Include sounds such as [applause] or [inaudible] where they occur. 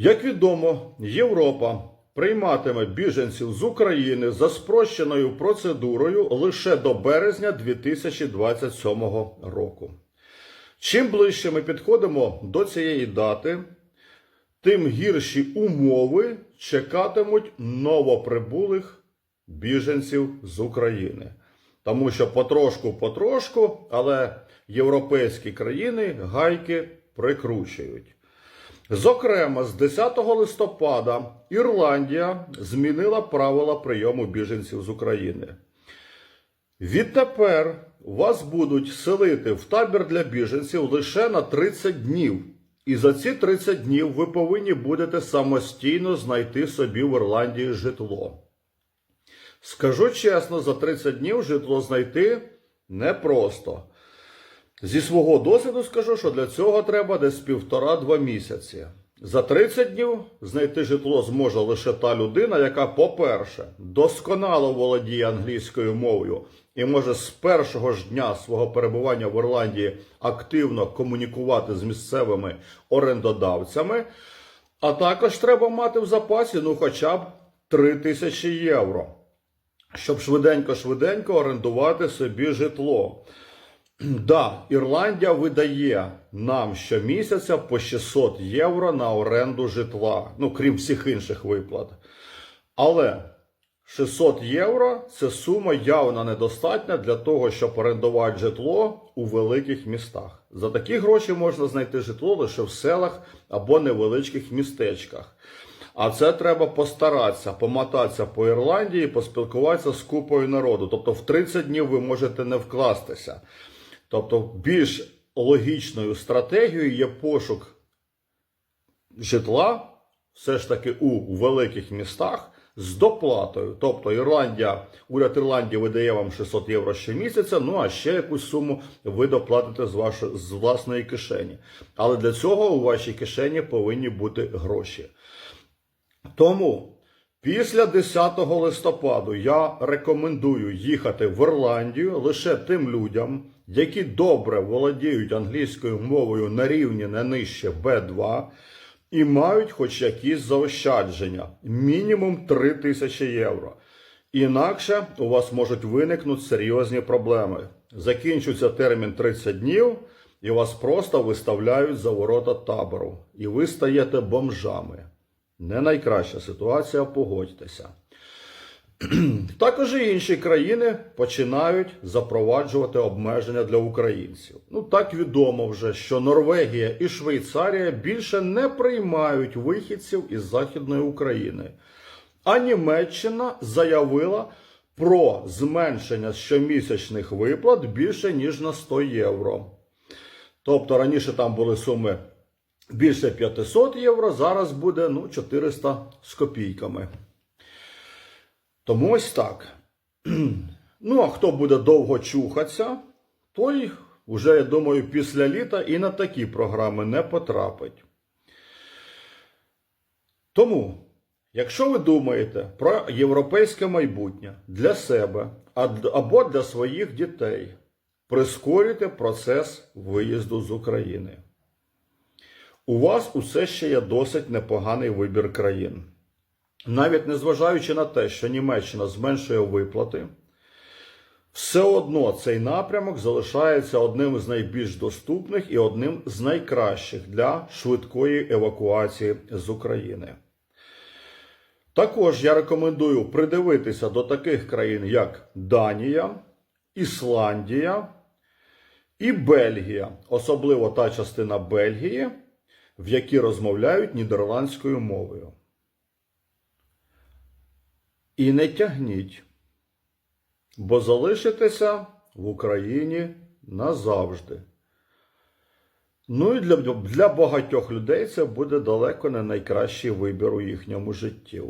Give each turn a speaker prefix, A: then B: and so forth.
A: Як відомо, Європа прийматиме біженців з України за спрощеною процедурою лише до березня 2027 року. Чим ближче ми підходимо до цієї дати, тим гірші умови чекатимуть новоприбулих біженців з України. Тому що потрошку-потрошку, але європейські країни гайки прикручують. Зокрема, з 10 листопада Ірландія змінила правила прийому біженців з України. Відтепер вас будуть селити в табір для біженців лише на 30 днів. І за ці 30 днів ви повинні будете самостійно знайти собі в Ірландії житло. Скажу чесно, за 30 днів житло знайти непросто. Зі свого досвіду скажу, що для цього треба десь півтора-два місяці. За 30 днів знайти житло зможе лише та людина, яка, по-перше, досконало володіє англійською мовою і може з першого ж дня свого перебування в Ірландії активно комунікувати з місцевими орендодавцями. А також треба мати в запасі ну хоча б 3 тисячі євро, щоб швиденько-швиденько орендувати собі житло. Да, Ірландія видає нам щомісяця по 600 євро на оренду житла, ну крім всіх інших виплат. Але 600 євро це сума явно недостатня для того, щоб орендувати житло у великих містах. За такі гроші можна знайти житло лише в селах або невеличких містечках. А це треба постаратися, помотатися по Ірландії, поспілкуватися з купою народу. Тобто в 30 днів ви можете не вкластися. Тобто, більш логічною стратегією є пошук житла все ж таки у великих містах з доплатою. Тобто Ірландія, уряд Ірландії видає вам 600 євро щомісяця, ну а ще якусь суму ви доплатите з, вашої, з власної кишені. Але для цього у вашій кишені повинні бути гроші. Тому після 10 листопаду я рекомендую їхати в Ірландію лише тим людям, які добре володіють англійською мовою на рівні не нижче Б2 і мають хоч якісь заощадження, мінімум 3 тисячі євро. Інакше у вас можуть виникнути серйозні проблеми. Закінчується термін 30 днів, і вас просто виставляють за ворота табору, і ви стаєте бомжами. Не найкраща ситуація, погодьтеся. [clears throat] Також і інші країни починають запроваджувати обмеження для українців. Ну так відомо вже, що Норвегія і Швейцарія більше не приймають вихідців із Західної України. А Німеччина заявила про зменшення щомісячних виплат більше ніж на 100 євро. Тобто раніше там були суми більше 500 євро, зараз буде ну, 400 з копійками. Тому ось так. [clears throat] Ну, а хто буде довго чухатися, той вже, я думаю, після літа і на такі програми не потрапить. Тому, якщо ви думаєте про європейське майбутнє для себе або для своїх дітей, прискорюйте процес виїзду з України. У вас усе ще є досить непоганий вибір країн. Навіть незважаючи на те, що Німеччина зменшує виплати, все одно цей напрямок залишається одним з найбільш доступних і одним з найкращих для швидкої евакуації з України. Також я рекомендую придивитися до таких країн, як Данія, Ісландія і Бельгія, особливо та частина Бельгії, в які розмовляють нідерландською мовою. І не тягніть, бо залишитеся в Україні назавжди. Ну і для, для багатьох людей це буде далеко не найкращий вибір у їхньому житті.